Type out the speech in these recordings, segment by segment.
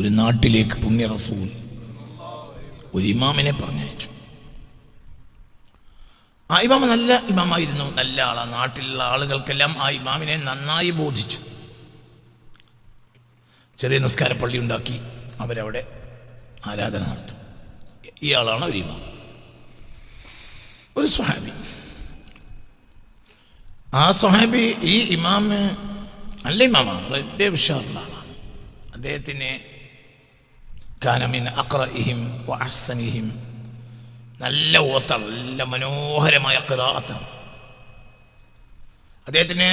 ഒരു നാട്ടിലേക്ക് പുണ്യ റസൂൽ ഒരു ഇമാമിനെ പറഞ്ഞയച്ചു. ആ ഇമാമ നല്ല ഇമാമായിരുന്നു നല്ല ആളാ. നാട്ടിലുള്ള ആളുകൾക്കെല്ലാം ആ ഇമാമിനെ നന്നായി ബോധിച്ചു. ചെറിയ നിസ്കാര പള്ളി ഉണ്ടാക്കി അവരവിടെ ആരാധന നടത്തും. ഇയാളാണ് ഒരു ഇമാം. ഒരു സ്വഹാബി. ആ സ്വഹാബി ഈ ഇമാമ് നല്ല ഇമാമാണ്. വിഷയമുള്ള ആളാണ്. അദ്ദേഹത്തിന് കാനമിൻ നല്ല ഓത്ത നല്ല മനോഹരമായ കിറാത്താണ് അദ്ദേഹത്തിന്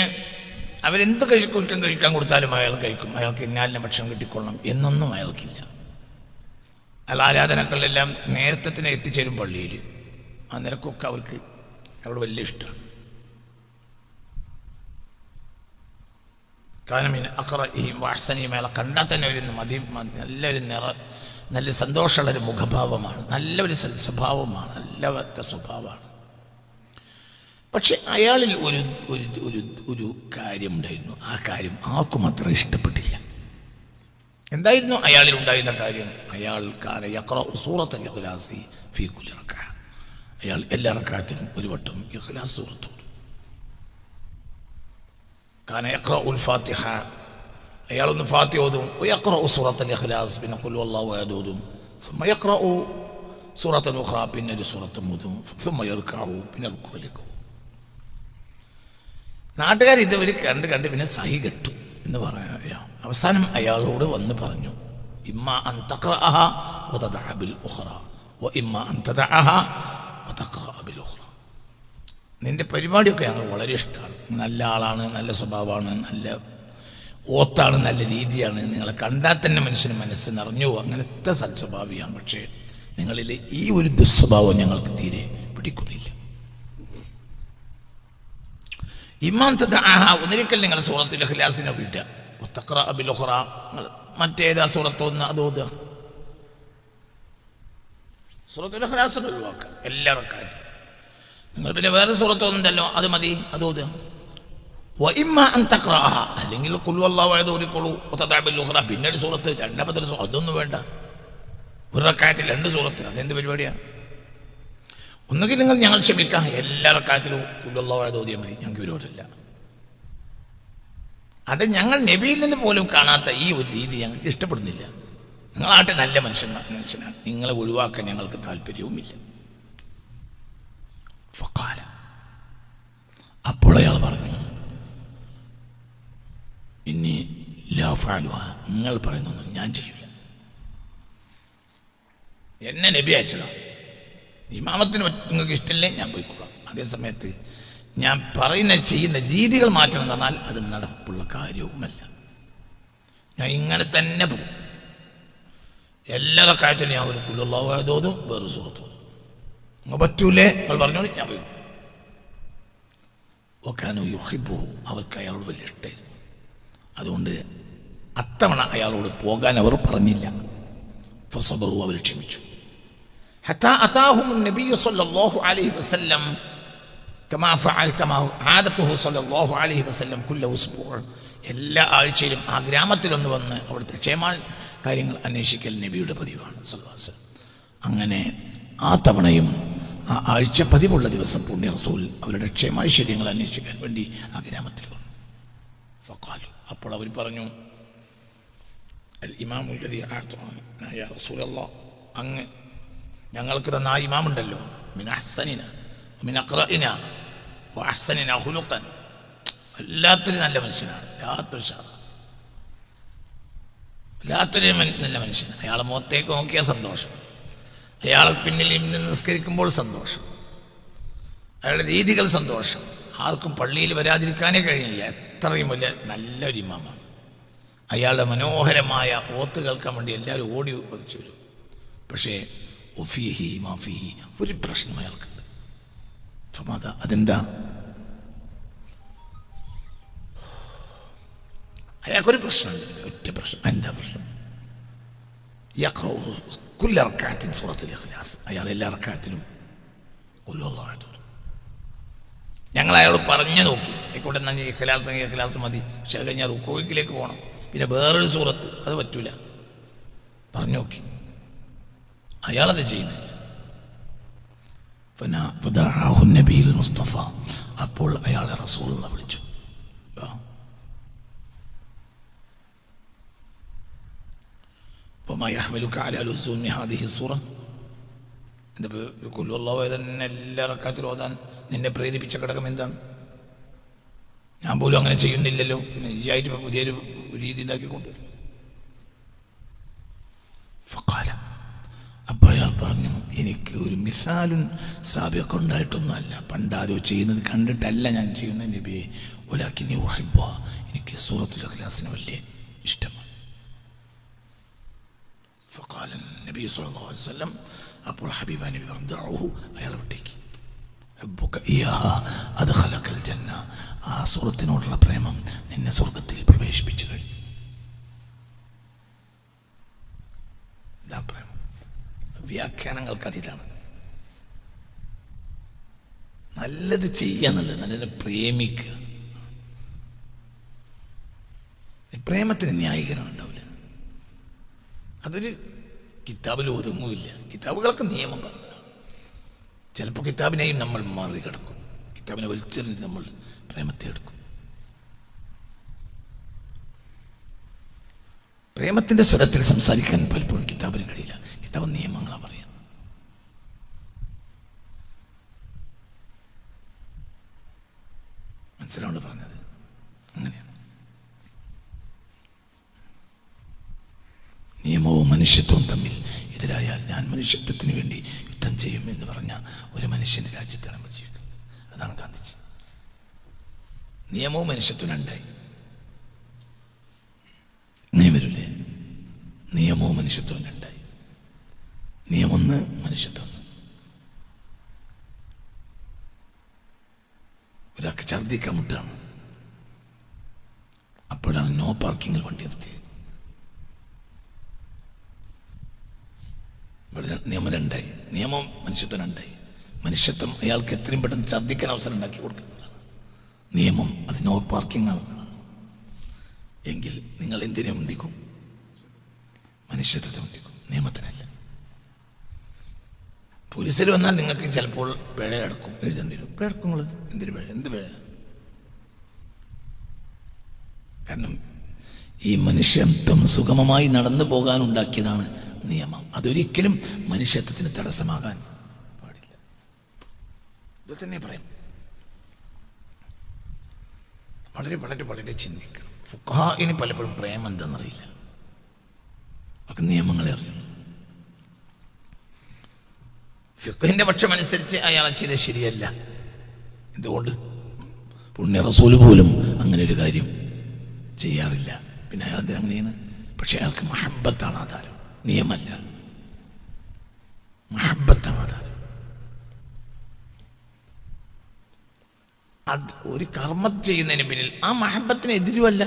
അവരെന്ത് കഴിക്കും കഴിക്കാൻ കൊടുത്താലും അയാൾ കഴിക്കും. അയാൾക്ക് ഇന്നാലിനെ ഭക്ഷണം കിട്ടിക്കൊള്ളണം എന്നൊന്നും അയാൾക്കില്ല. അയാൾ ആരാധനകളിലെല്ലാം നേരത്തെ തന്നെ എത്തിച്ചേരും പള്ളിയിൽ. ആ നിരക്കൊക്കെ അവർക്ക് അവിടെ വലിയ ഇഷ്ടമാണ്. കാനമീൻ ഈ വാട്സനിയും അയാളെ കണ്ടാൽ തന്നെ ഒരു മതി നല്ലൊരു നിറ നല്ല സന്തോഷമുള്ളൊരു മുഖഭാവമാണ്. നല്ലൊരു സ്വഭാവമാണ്. നല്ല സ്വഭാവമാണ്. പക്ഷെ അയാളിൽ ഒരു ഒരു ഒരു ഒരു കാര്യമുണ്ടായിരുന്നു. ആ കാര്യം ആർക്കും അത്ര ഇഷ്ടപ്പെട്ടില്ല. എന്തായിരുന്നു അയാളിൽ ഉണ്ടായിരുന്ന കാര്യം? അയാൾ കാല യക്ര സൂറത്ത് ഇഖ്ലാസി ഫീ കുലിറക്ക അയാൾ എല്ലാ റക്കാറ്റിനും ഒരു വട്ടം ഇഖ്ലാസ് സൂറത്ത് ഓതും. കാന യക്ര ഉൽ ഫാത്തിഹ അയാളൊന്ന് ഫാത്തി ഓതും യക്ര സൂറത്ത് ഇഖ്ലാസ് പിന്നെ കുല്ലു അള്ളാഹു അഹദ് ഓതും ثم يقرأ സൂറത്ത് ഉഖ്റ പിന്നെ ഒരു സൂറത്ത് ഓതും ثم يركع പിന്നെ റുക്കുവിലേക്ക് പോകും നാട്ടുകാർ ഇതുവരെ കണ്ട് കണ്ട് പിന്നെ സഹി കെട്ടു എന്ന് പറയാ അവസാനം അയാളോട് വന്ന് പറഞ്ഞു ഇമ്മ അൻ തഖ്റഅഹ വതദഅ ബിൽ ഉഖ്റ വഇമ്മ അൻ തദഅഹ വതഖ്റഅ ബിൽ ഉഖ്റ നിന്റെ പരിപാടിയൊക്കെ ഞങ്ങൾ വളരെ ഇഷ്ടമാണ്. നല്ല ആളാണ് നല്ല സ്വഭാവമാണ് നല്ല ഓത്താണ് നല്ല രീതിയാണ്. നിങ്ങളെ കണ്ടാൽ തന്നെ മനുഷ്യന് മനസ്സ് നിറഞ്ഞു. അങ്ങനത്തെ സൽസ്വഭാവിയാണ്. പക്ഷേ നിങ്ങളിൽ ഈ ഒരു ദുസ്വഭാവം ഞങ്ങൾക്ക് തീരെ പിടിക്കുന്നില്ല. ഇമാന്തത ആഹാ ഒന്നിരിക്കൽ നിങ്ങൾ സൂറത്തിൽ ഇഖ്ലാസിനെ വിടുക മറ്റേതാ സൂറത്ത് ഒന്ന് അത് ഓതുക സൂറത്തുൽ ഒഴിവാക്കുക. എല്ലാവർക്കും നിങ്ങൾ പിന്നെ വേറെ സുഹൃത്തൊന്നുണ്ടല്ലോ അത് മതി അത് അല്ലെങ്കിൽ ഖുൽ ഓടിക്കോളൂ പിന്നെ ഒരു സുഹൃത്ത് രണ്ടാമത്തെ അതൊന്നും വേണ്ട. ഒരു റക്കായത്തിൽ രണ്ട് സുഹൃത്ത് അതെന്ത് പരിപാടിയാണ് ഒന്നുകിൽ നിങ്ങൾ ഞങ്ങൾ ക്ഷമിക്കാം എല്ലാ റക്കായത്തിലും കുല്ലുള്ളവായത് ഓതിയാൽ മതി ഞങ്ങൾക്ക് വിരോധമില്ല. അത് ഞങ്ങൾ നബിയിൽ നിന്ന് പോലും കാണാത്ത ഈ ഒരു രീതി ഞങ്ങൾക്ക് ഇഷ്ടപ്പെടുന്നില്ല. നിങ്ങളാട്ടെ നല്ല മനുഷ്യൻ മനുഷ്യനാണ് നിങ്ങളെ ഒഴിവാക്കാൻ ഞങ്ങൾക്ക് താല്പര്യവുമില്ല. അപ്പോൾ അയാൾ പറഞ്ഞു ഇനി നിങ്ങൾ പറയുന്നൊന്നും ഞാൻ ചെയ്യില്ല എന്നെ നബി അയച്ചതാ. ഇമാമത്തിന് നിങ്ങൾക്ക് ഇഷ്ടമില്ലേ? ഞാൻ പോയിക്കൊള്ളാം അതേസമയത്ത് ഞാൻ പറയുന്ന ചെയ്യുന്ന രീതികൾ മാറ്റണം എന്ന് പറഞ്ഞാൽ അത് നടപ്പുള്ള കാര്യവുമല്ല. ഞാൻ ഇങ്ങനെ തന്നെ പോകും. എല്ലാ കാര്യത്തിലും ഞാൻ ഒരു കുല്ലുള്ളതും വേറെ സുഹൃത്തും നിങ്ങൾ പറ്റൂലേ? നിങ്ങൾ പറഞ്ഞോളി ഞാൻ പോയി. ഒക്കാനു യുഹിബു അവർക്ക് അയാളോട് വലിയ ഇഷ്ടമായിരുന്നു അതുകൊണ്ട് അത്തവണ അയാളോട് പോകാൻ അവർ പറഞ്ഞില്ല. ഫസബഹു അവർ ക്ഷമിച്ചു. ഹത്താ നബിയു സല്ലല്ലാഹു അലൈഹി വസല്ലം കമാ ഫഅൽ സല്ലല്ലാഹു അലൈഹി വസല്ലം എല്ലാ ആഴ്ചയിലും ആ ഗ്രാമത്തിലൊന്ന് വന്ന് അവിടുത്തെ ക്ഷേമ കാര്യങ്ങൾ അന്വേഷിക്കൽ നബിയുടെ പതിവാണ്. സല്ലല്ലാഹു അലൈഹി അങ്ങനെ ആ തവണയും ആ ആഴ്ച പതിവുള്ള ദിവസം പുണ്യ റസൂൽ അവരുടെ ക്ഷേമാശ്ചര്യങ്ങൾ അന്വേഷിക്കാൻ വേണ്ടി ആ ഗ്രാമത്തിൽ വന്നു. അപ്പോൾ അവർ പറഞ്ഞു അൽ അങ്ങ് ഞങ്ങൾക്ക് തന്ന ആ ഇമാമുണ്ടല്ലോ. ഖുലുഖൻ വല്ലാത്തൊരു നല്ല മനുഷ്യനാണ്. വല്ലാത്തൊരു ഷാ വല്ലാത്തൊരു നല്ല മനുഷ്യൻ അയാളെ മുഖത്തേക്ക് നോക്കിയാൽ സന്തോഷം. അയാളെ പിന്നിൽ ഇന്ന് നിസ്കരിക്കുമ്പോൾ സന്തോഷം. അയാളുടെ രീതികൾ സന്തോഷം. ആർക്കും പള്ളിയിൽ വരാതിരിക്കാനേ കഴിയില്ല. എത്രയും വലിയ നല്ലൊരു ഇമാമാണ്. അയാളുടെ മനോഹരമായ ഓത്ത് കേൾക്കാൻ വേണ്ടി എല്ലാവരും ഓടി വധിച്ചു വരും. പക്ഷേ ഒഫീഹി മാഫിഹി ഒരു പ്രശ്നം അയാൾക്കുണ്ട്. ഫമാദ അതെന്താ? അയാൾക്കൊരു പ്രശ്നമുണ്ട്. ഒറ്റ പ്രശ്നം. എന്താ പ്രശ്നം? കുല്ലറക്കാറ്റിൻ സൂറത്തിൽ ഇഖ്ലാസ് അയാൾ എല്ലാ റക്കാറ്റിലും കൊല്ലുള്ളതായിട്ട് ഞങ്ങൾ അയാൾ പറഞ്ഞു നോക്കി. ആയിക്കോട്ടെ നന്ദി ഇഖ്ലാസ് ഇഖ്ലാസ് മതി. പക്ഷെ അത് കഴിഞ്ഞാൽ റുക്കോയ്ക്കിലേക്ക് പോകണം. പിന്നെ വേറൊരു സൂറത്ത് അത് പറ്റൂല. പറഞ്ഞു നോക്കി. അയാളത് ചെയ്യുന്നില്ല. മുസ്തഫ. അപ്പോൾ അയാളെ റസൂൾ വിളിച്ചു. وما يحملك على لزوم هذه الصورة എന്താ കൊല്ലുള്ളവ തന്നെ എല്ലാ റക്കാത്തിലും ഓതാൻ നിന്നെ പ്രേരിപ്പിച്ച ഘടകം എന്താണ് ഞാൻ പോലും അങ്ങനെ ചെയ്യുന്നില്ലല്ലോ പിന്നെ ഈ ആയിട്ട് ഇപ്പൊ പുതിയൊരു രീതി ഉണ്ടാക്കി കൊണ്ടുവരും ഫക്കാല അപ്പോൾ അയാൾ പറഞ്ഞു എനിക്ക് ഒരു മിസാലുൻ സാബിയൊക്കെ ഉണ്ടായിട്ടൊന്നുമല്ല പണ്ടാരോ ചെയ്യുന്നത് കണ്ടിട്ടല്ല ഞാൻ ചെയ്യുന്ന നബിയെ ഒലാക്കിനി വഹിബ എനിക്ക് സൂറത്തുൽ അഖ്ലാസിന് വലിയ ഇഷ്ടമാണ് ഫക്കാൽ നബി സല്ലല്ലാഹു അലൈഹി വസല്ലം അപ്പോൾ ഹബീബ നബി പറഞ്ഞു അയാൾ വിട്ടേക്ക്. അത് ഹലക്കൽ ജന്ന ആ സുഹൃത്തിനോടുള്ള പ്രേമം നിന്നെ സ്വർഗത്തിൽ പ്രവേശിപ്പിച്ചു കഴിഞ്ഞു. പ്രേമം. വ്യാഖ്യാനങ്ങൾക്ക് അതീതാണ്. നല്ലത് ചെയ്യാന്നുള്ളത് നല്ലതിനെ പ്രേമിക്കുക. പ്രേമത്തിന് ന്യായീകരണം ഉണ്ടാവും അതൊരു കിതാബിൽ ഒതുങ്ങുമില്ല. കിതാബുകളൊക്കെ നിയമം പറഞ്ഞതാണ് ചിലപ്പോൾ കിതാബിനെയും നമ്മൾ മറികടക്കും. കിതാബിനെ വലിച്ചെറിഞ്ഞ് നമ്മൾ പ്രേമത്തെ എടുക്കും. പ്രേമത്തിന്റെ സ്വരത്തിൽ സംസാരിക്കാൻ പലപ്പോഴും കിതാബിന് കഴിയില്ല. കിതാബ് നിയമങ്ങളാണ് പറയാം മനസ്സിലാണ് പറഞ്ഞത് അങ്ങനെയാണ് നിയമവും മനുഷ്യത്വവും തമ്മിൽ എതിരായാൽ ഞാൻ മനുഷ്യത്വത്തിന് വേണ്ടി യുദ്ധം ചെയ്യും എന്ന് പറഞ്ഞ ഒരു മനുഷ്യന്റെ രാജ്യത്തെ നമ്മൾ ജീവിക്കുന്നത്. അതാണ് ഗാന്ധിജി. നിയമവും മനുഷ്യത്വം രണ്ടായി. വരില്ലേ നിയമവും മനുഷ്യത്വം രണ്ടായി. നിയമൊന്ന് മനുഷ്യത്വം ഒരാൾക്ക് ഛർദിക്കാൻ മുട്ടാണ്. അപ്പോഴാണ് നോ പാർക്കിങ്ങിൽ വണ്ടി നിർത്തിയത്. ഇവിടെ നിയമം നിയമം മനുഷ്യത്വം അയാൾക്ക് എത്രയും പെട്ടെന്ന് ഛർദ്ദിക്കാൻ അവസരം ഉണ്ടാക്കി കൊടുക്കുന്നതാണ്. നിയമം അതിന് പാർക്കിംഗ് ആണെന്നാണ്. എങ്കിൽ നിങ്ങൾ എന്തിനെ മുന്തിക്കും മനുഷ്യത്വത്തെ മുന്തിക്കും നിയമത്തിനല്ല. പോലീസിൽ വന്നാൽ നിങ്ങൾക്ക് ചിലപ്പോൾ പിഴ അടക്കും. എഴുതേണ്ടി വരും. പിഴ അടക്കും എന്തിന് പിഴ? എന്ത് പിഴ? കാരണം ഈ മനുഷ്യത്വം സുഗമമായി നടന്നു പോകാൻ ഉണ്ടാക്കിയതാണ് നിയമം. അതൊരിക്കലും മനുഷ്യത്വത്തിന് തടസ്സമാകാൻ പാടില്ല. ഇത് തന്നെ പറയാം. വളരെ വളരെ വളരെ ചിന്തിക്കണം. ഫുഖാഇന് പലപ്പോഴും പ്രേമം എന്തെന്നറിയില്ല. അവർക്ക് നിയമങ്ങളെ അറിയണം ഫുഖിന്റെ പക്ഷമനുസരിച്ച് അയാളെ ചെയ്ത് ശരിയല്ല. എന്തുകൊണ്ട്? പുണ്യ റസൂൽ പോലും അങ്ങനെ ഒരു കാര്യം ചെയ്യാറില്ല. പിന്നെ അയാൾ അങ്ങനെയാണ് പക്ഷെ അയാൾക്ക് മഹബത്താണ് ആധാരം നിയമല്ല. അത് ഒരു കർമ്മം ചെയ്യുന്നതിന് പിന്നിൽ ആ മഹബത്തിന് എതിരുമല്ല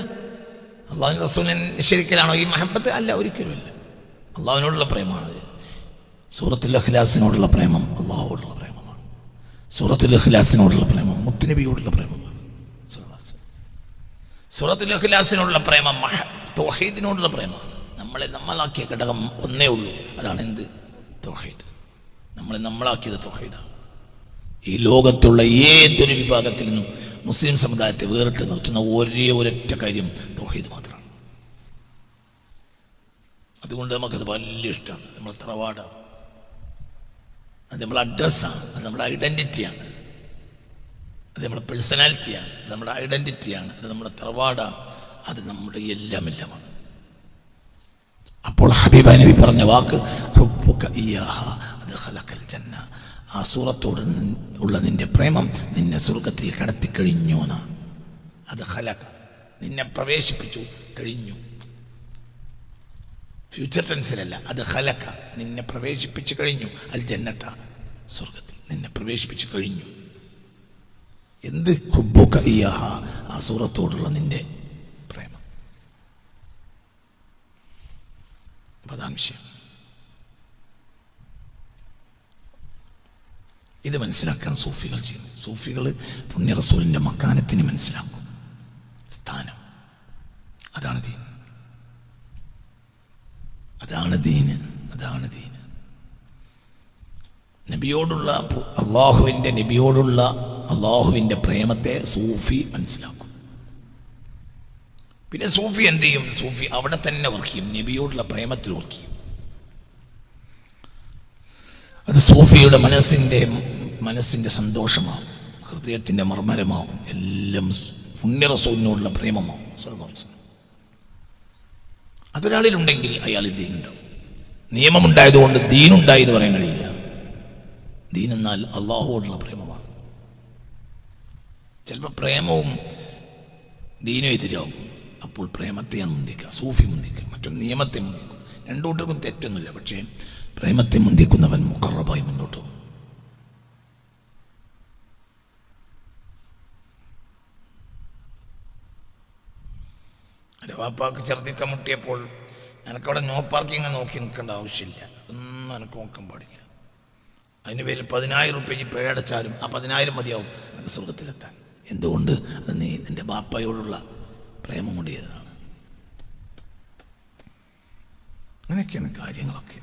അള്ളാഹു റസൂലിനെ നിഷേധിക്കലാണോ ഈ മഹബത്ത്? അല്ല ഒരിക്കലുമല്ല. അള്ളാഹുവിനോടുള്ള പ്രേമമാണത് സൂറത്തുൽ അഖ്ലാസിനോടുള്ള പ്രേമം അള്ളാഹുവോടുള്ള പ്രേമമാണ്. സൂറത്തുൽ അഖ്ലാസിനോടുള്ള പ്രേമം മുത്തുനബിയോടുള്ള പ്രേമമാണ്. സൂറത്തുൽ അഖ്ലാസിനോടുള്ള പ്രേമം തൗഹീദിനോടുള്ള പ്രേമമാണ്. നമ്മളെ നമ്മളാക്കിയ ഘടകം ഒന്നേ ഉള്ളൂ. അതാണ് എന്ത്? തൗഹീദ്. നമ്മളെ നമ്മളാക്കിയത് തൗഹീദാണ്. ഈ ലോകത്തുള്ള ഏതൊരു വിഭാഗത്തിൽ നിന്നും മുസ്ലിം സമുദായത്തെ വേറിട്ട് നിർത്തുന്ന ഒരേ ഒരൊറ്റ കാര്യം തൗഹീദ് മാത്രമാണ്. അതുകൊണ്ട് നമുക്കത് വലിയ ഇഷ്ടമാണ്. നമ്മൾ തറവാടാണ്. അത് നമ്മളെ അഡ്രസ്സാണ്. അത് നമ്മുടെ ഐഡന്റിറ്റിയാണ് അത് നമ്മുടെ പേഴ്സണാലിറ്റിയാണ്. അത് നമ്മുടെ ഐഡന്റിറ്റിയാണ് അത് നമ്മുടെ തറവാടാണ്. അത് നമ്മുടെ എല്ലാം എല്ലാമാണ്. അപ്പോൾ ഹബീബ നബി പറഞ്ഞ വാക്ക് അത് ജന്ന. ആ സൂറത്തോട് ഉള്ള നിന്റെ പ്രേമം നിന്നെ സ്വർഗത്തിൽ കടത്തിക്കഴിഞ്ഞു എന്നാണ് അത് ഹലക് നിന്നെ പ്രവേശിപ്പിച്ചു കഴിഞ്ഞു. ഫ്യൂച്ചർ ടെൻസിലല്ല അത് ഹലക്ക നിന്നെ പ്രവേശിപ്പിച്ചു കഴിഞ്ഞു. അൽ ജന്നത്ത സ്വർഗത്തിൽ നിന്നെ പ്രവേശിപ്പിച്ചു കഴിഞ്ഞു. എന്ത്? ഇയ്യാഹ. ആ സൂറത്തോടുള്ള നിന്റെ പ്രേമം അപ്പൊ അതാണ് വിഷയം ഇത് മനസ്സിലാക്കാൻ സൂഫികൾ ചെയ്യുന്നു. സൂഫികൾ പുണ്യ റസൂലിന്റെ മക്കാനത്തിന് മനസ്സിലാക്കും. സ്ഥാനം. അതാണ് ദീൻ. അതാണ് ദീന് അതാണ് ദീന് നബിയോടുള്ള അള്ളാഹുവിന്റെ നബിയോടുള്ള അള്ളാഹുവിന്റെ പ്രേമത്തെ സൂഫി മനസ്സിലാക്കും. പിന്നെ സൂഫി എന്ത് ചെയ്യും? സൂഫി അവിടെ തന്നെ വർക്ക് ചെയ്യും. നബിയോടുള്ള പ്രേമത്തിൽ വർക്ക് ചെയ്യും. അത് സൂഫിയുടെ മനസ്സിന്റെ മനസ്സിന്റെ സന്തോഷമാവും ഹൃദയത്തിന്റെ മർമ്മരമാവും എല്ലാം പുണ്യറസൂലിനോടുള്ള പ്രേമമാവും. അതൊരാളിലുണ്ടെങ്കിൽ അയാൾ ദീനുണ്ടാവും. നിയമമുണ്ടായതുകൊണ്ട് ദീനുണ്ടായി എന്ന് പറയാൻ കഴിയില്ല. ദീൻ എന്നാൽ അള്ളാഹുവോടുള്ള പ്രേമമാണ്. ചിലപ്പോൾ പ്രേമവും ദീനും എതിരാവും. അപ്പോൾ പ്രേമത്തെ ഞാൻ മുന്തിക്കുക സൂഫി മുന്തിക്കുക മറ്റും നിയമത്തെ മുന്തിക്കും. രണ്ടൂട്ടർക്കും തെറ്റൊന്നുമില്ല പക്ഷേ പ്രേമത്തെ മുന്തിക്കുന്നവൻ മുക്കറബായി മുന്നോട്ട് പോകും. എന്റെ വാപ്പാക്ക് ഛർദ്ദിക്കാൻ മുട്ടിയപ്പോൾ എനിക്കവിടെ നോ പാർക്കിംഗ് നോക്കി നിൽക്കേണ്ട ആവശ്യമില്ല. അതൊന്നും എനിക്ക് നോക്കാൻ പാടില്ല. അതിന് പേരിൽ പതിനായിരം റുപ്യക്ക് പിഴ അടച്ചാലും ആ പതിനായിരം മതിയാവും. എനിക്ക് സ്വർഗത്തിലെത്താൻ എന്തുകൊണ്ട്? അത് നീ നിന്റെ ബാപ്പയോടുള്ള പ്രേമം കൊണ്ട് അങ്ങനെയൊക്കെയാണ് കാര്യങ്ങളൊക്കെ.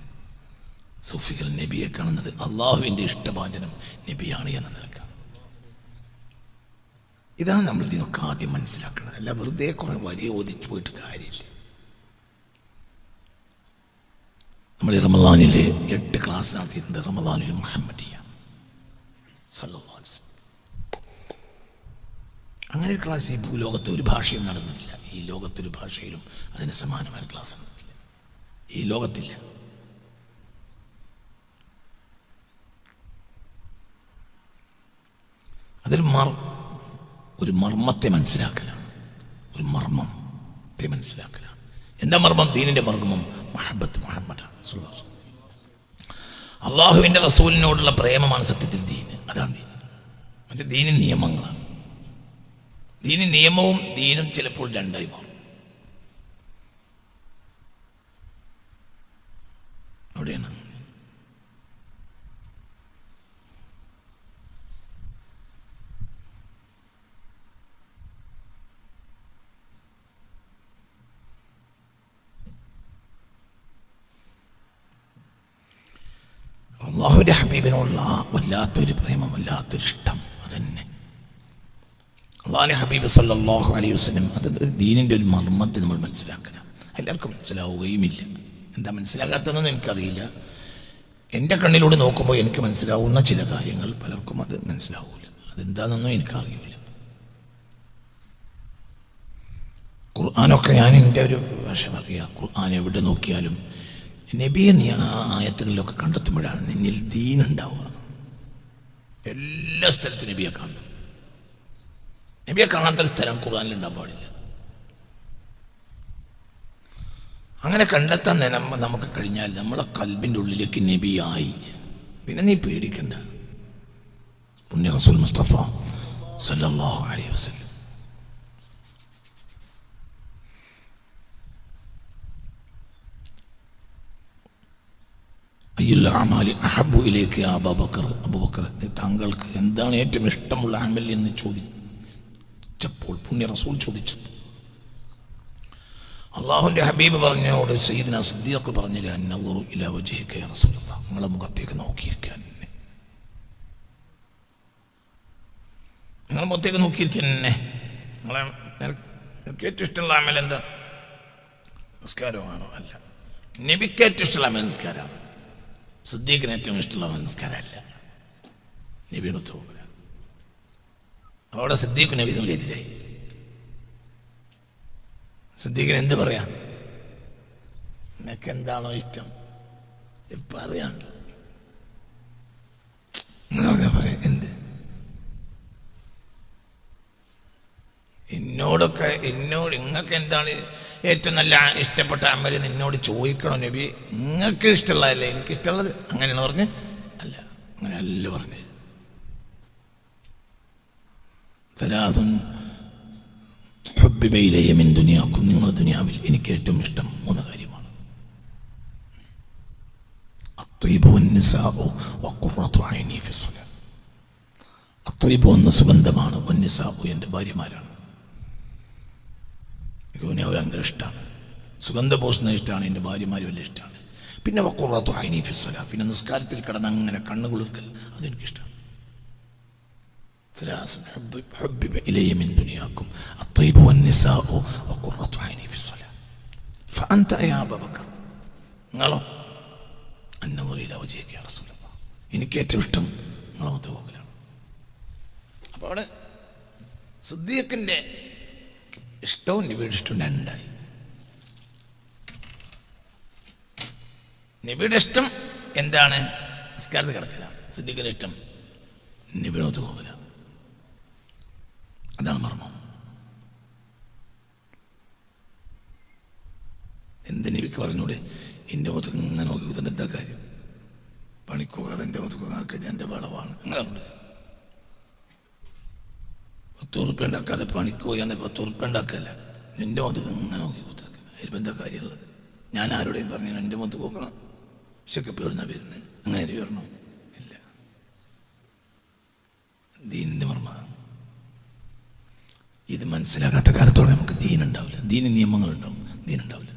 സുഫികൾ നബിയെ കാണുന്നത്. അള്ളാഹുവിന്റെ ഇഷ്ടഭാചനം നബിയാണ് എന്ന നിലക്കാണ്. ഇതാണ് നമ്മൾ ഇതിനൊക്കെ ആദ്യം മനസ്സിലാക്കുന്നത് അല്ല വെറുതെ കുറെ വരി ഓതിച്ചു പോയിട്ട് കാര്യമില്ല. നമ്മൾ റമദാനിൽ എട്ട് ക്ലാസ് നടത്തിയിട്ടുണ്ട്. റമദാനിൽ മുഹമ്മദിയ. അങ്ങനെ ഒരു ക്ലാസ് ഈ ഭൂലോകത്ത് ഒരു ഭാഷയും നടന്നിട്ടില്ല. ഈ ലോകത്തൊരു ഭാഷയിലും അതിന് സമാനമായ ക്ലാസ് നടന്നിട്ടില്ല. ഈ ലോകത്തില്ല. അതിൽ മർ ഒരു മർമ്മത്തെ മനസ്സിലാക്കലാണ്. ഒരു മർമ്മത്തെ മനസ്സിലാക്കലാണ്. എന്താ മർമ്മം? ദീനിന്റെ മർമ്മം മഹബത്ത് മുഹമ്മദ് അള്ളാഹുവിന്റെ റസൂലിനോടുള്ള പ്രേമമാണ് സത്യത്തിൽ ദീന് അതാണ് ദീൻ. മറ്റേ ദീനി നിയമങ്ങളാണ്. ദീനി നിയമവും ദീനും ചിലപ്പോൾ രണ്ടായി മാറും അവിടെയാണ് അള്ളാഹുവിന്റെ ഹബീബിനുള്ള വല്ലാത്തൊരു പ്രേമം വല്ലാത്തൊരു ഇഷ്ടം. അതന്നെ. അള്ളാഹിന്റെ ഹബീബ് സല്ലാഹു അലൈഹി വസല്ലം അത് ദീനിന്റെ ഒരു മർമ്മത്തെ നമ്മൾ മനസ്സിലാക്കണം. എല്ലാവർക്കും മനസ്സിലാവുകയുമില്ല. എന്താ മനസ്സിലാകാത്തതെന്ന് എനിക്കറിയില്ല. എന്റെ കണ്ണിലൂടെ നോക്കുമ്പോൾ എനിക്ക് മനസ്സിലാവുന്ന ചില കാര്യങ്ങൾ പലർക്കും അത് മനസ്സിലാവില്ല അതെന്താണെന്നൊന്നും എനിക്കറിയില്ല ഖുർആാനൊക്കെ ഞാൻ എന്റെ ഒരു ഭാഷ പറയുക ഖുർആൻ എവിടെ നോക്കിയാലും നബിയെ നീ ആയത്തുകളിലൊക്കെ കണ്ടെത്തുമ്പോഴാണ് നിന്നിൽ ദീനുണ്ടാവുക. എല്ലാ സ്ഥലത്തും നബിയെ കാണും നബിയെ കാണാത്തൊരു സ്ഥലം ഖുർആനിൽ ഉണ്ടാകാൻ പാടില്ല. അങ്ങനെ കണ്ടെത്താൻ നമുക്ക് കഴിഞ്ഞാൽ നമ്മളെ കൽബിന്റെ ഉള്ളിലേക്ക് നബിയായി. പിന്നെ നീ പേടിക്കണ്ട. പുണ്യ റസൂൽ മുസ്തഫ സല്ലല്ലാഹു അലൈഹി വസല്ലം അഹബു ഇലേക്ക് അബബക്കർ. താങ്കൾക്ക് എന്താണ് ഏറ്റവും ഇഷ്ടമുള്ള അമൽ എന്ന് ചോദിച്ചപ്പോൾ പുണ്യ റസൂൽ ചോദിച്ചപ്പോൾ. അള്ളാഹുന്റെ ഹബീബ് പറഞ്ഞോട് സയ്യിദിന സിദ്ദീഖ് പറഞ്ഞില്ല നിങ്ങളെ മുഖത്തേക്ക് നോക്കിയിരിക്കാൻ. നിങ്ങളെ മുഖത്തേക്ക് നോക്കിയിരിക്കാൻ എന്നെ. നിങ്ങളെ നിനക്ക് ഏറ്റവും ഇഷ്ടമുള്ള അമൽ എന്താ? നിസ്കാരമാണോ? അല്ല. നബിക്ക് ഏറ്റവും ഇഷ്ടമുള്ള അമൽ നിസ്കാരമാണ്. സിദ്ദീഖിന് ഏറ്റവും ഇഷ്ടമുള്ള നമസ്കാരമല്ല അവിടെ സിദ്ദീഖ് നബി തമ്മിൽ എതിരായി സിദ്ദീഖിന് എന്ത് പറയാം? നിനക്ക് എന്താണോ ഇഷ്ടം? ഇപ്പൊ അറിയാണ്ട് അങ്ങനെ പറഞ്ഞാ പറയാം എന്ത്? എന്നോടൊക്കെ എന്നോട് നിങ്ങൾക്ക് എന്താണ് ഏറ്റവും നല്ല ഇഷ്ടപ്പെട്ട അമൽ നിന്നോട് ചോദിക്കണോ നബി? നിങ്ങൾക്ക് ഇഷ്ടമുള്ളതല്ലേ? എനിക്ക് ഇഷ്ടമുള്ളത് അങ്ങനെയാണ് പറഞ്ഞ്. അല്ല അങ്ങനെ അല്ല പറഞ്ഞ് ഹുബിബയിലെയും ദുനിയാക്കും നിങ്ങൾ ദുനിയാവിൽ എനിക്ക് ഏറ്റവും ഇഷ്ടം മൂന്ന് കാര്യമാണ്. സുഗന്ധമാണ് എന്റെ ഭാര്യമാരാണ്. യൂനെ അവർ ഭയങ്കര ഇഷ്ടമാണ് സുഗന്ധഭൂഷണ ഇഷ്ടമാണ് എന്റെ ഭാര്യമാർ വലിയ ഇഷ്ടമാണ് പിന്നെ വക്കുറത്തു ഐനി ഫിസല പിന്നെ നിസ്കാരത്തിൽ കിടന്ന് അങ്ങനെ കണ്ണുകുളിർക്കൽ അതെനിക്കിഷ്ടമാണ് എനിക്കേറ്റവും ഇഷ്ടം നിങ്ങളോ അപ്പോൾ അവിടെ സിദ്ദീഖിന്റെ ഇഷ്ടവും രണ്ടായി. നബിയുടെ എന്താണ്? നിസ്കാരത്തിൽ കിടക്കലാണ് സിദ്ധിക്കുന്ന ഇഷ്ടം നബിനോത്ത് പോകല. അതാണ് മർമ്മം. എന്ത് നിവിക്ക് പറഞ്ഞൂടെ? എന്റെ മുഖത്ത് ഇങ്ങനെ നോക്കി എന്താ കാര്യം? പണിക്കോകാതെ എന്റെ മുഖത്ത് ആക്കുക ഞാൻ എന്റെ വളവാണ്. അങ്ങനെ പത്ത് ഉറുപ്പ്യ ഉണ്ടാക്കാതെ പണിക്ക് പോയി എന്നെ പത്ത് ഉറുപ്പ്യ ഉണ്ടാക്കല്ല എന്റെ മുഖത്ത് ഇങ്ങനെ നോക്കി കുത്തുക അതിലിപ്പോൾ എന്താ കാര്യമുള്ളത്? ഞാൻ ആരോടെയും പറഞ്ഞു എന്റെ മുഖത്ത് പോക്കണം ചെക്കപ്പ് എവിടുന്ന വരുന്നത് അങ്ങനെ വരണം ഇല്ല. ദീനിന്റെ മർമ്മ. ഇത് മനസ്സിലാകാത്ത കാലത്തോടെ നമുക്ക് ദീനുണ്ടാവില്ല. ദീന നിയമങ്ങളുണ്ടാവും. ദീനുണ്ടാവില്ല.